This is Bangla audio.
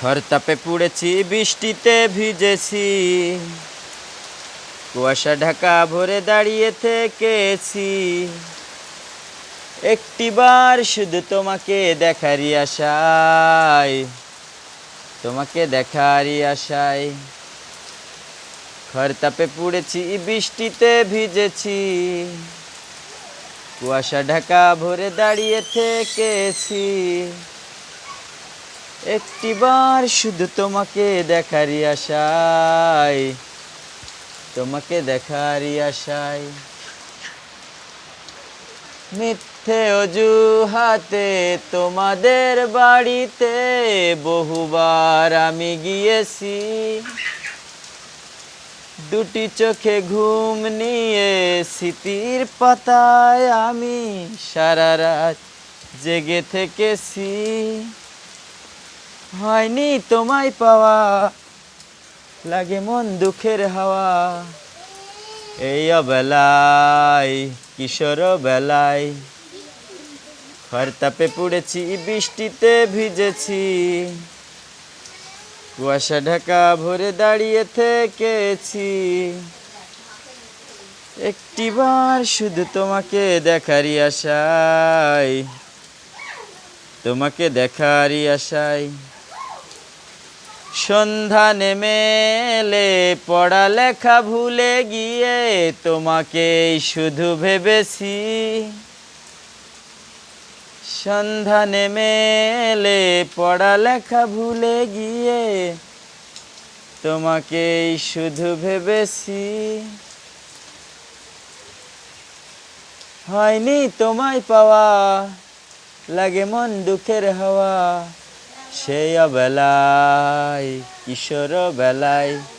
খরতাপে পুড়েছি, বৃষ্টিতে ভিজেছি। কুয়াশা ঢাকা ভরে দাঁড়িয়ে থেকেছি। একটিবার শুধু তোমাকে দেখারই আশায়, তোমাকে দেখারই আশায়। খরতাপে পুড়েছি, বৃষ্টিতে ভিজেছি। কুয়াশা ঢাকা ভরে দাঁড়িয়ে থেকেছি। একটিবার শুধু তোমাকে দেখারই আশায়, তোমাকে দেখারই আশায়। মিথ্যে অজুহাতে তোমাদের বাড়িতে বহুবার আমি গিয়েছি। দুটি চোখে ঘুম নিয়ে স্মৃতির পাতায় আমি সারা রাত জেগে থেকেছি। হয়নি তোমায় পাওয়া। লাগে মন দুঃখের হাওয়া। এই অবেলায়, কিশোর বেলায় খরতাপে পুড়েছি, বৃষ্টিতে ভিজেছি। কুয়াশা ঢাকা ভরে দাঁড়িয়ে থেকেছি। একটিবার শুধু তোমাকে দেখারই আশায়। তোমাকে দেখারই আশায়। সন্ধ্যা নেমে এলে পড়ালেখা ভুলে গিয়ে তোমাকেই শুধু ভেবেছি। সন্ধ্যা নেমে এলে পড়ালেখা ভুলে গিয়ে তোমাকেই শুধু ভেবেছি। হয়নি তোমায় পাওয়া, লাগে মন দুঃখের হাওয়া। সেই বেলায় ঈশ্বর বেলায়।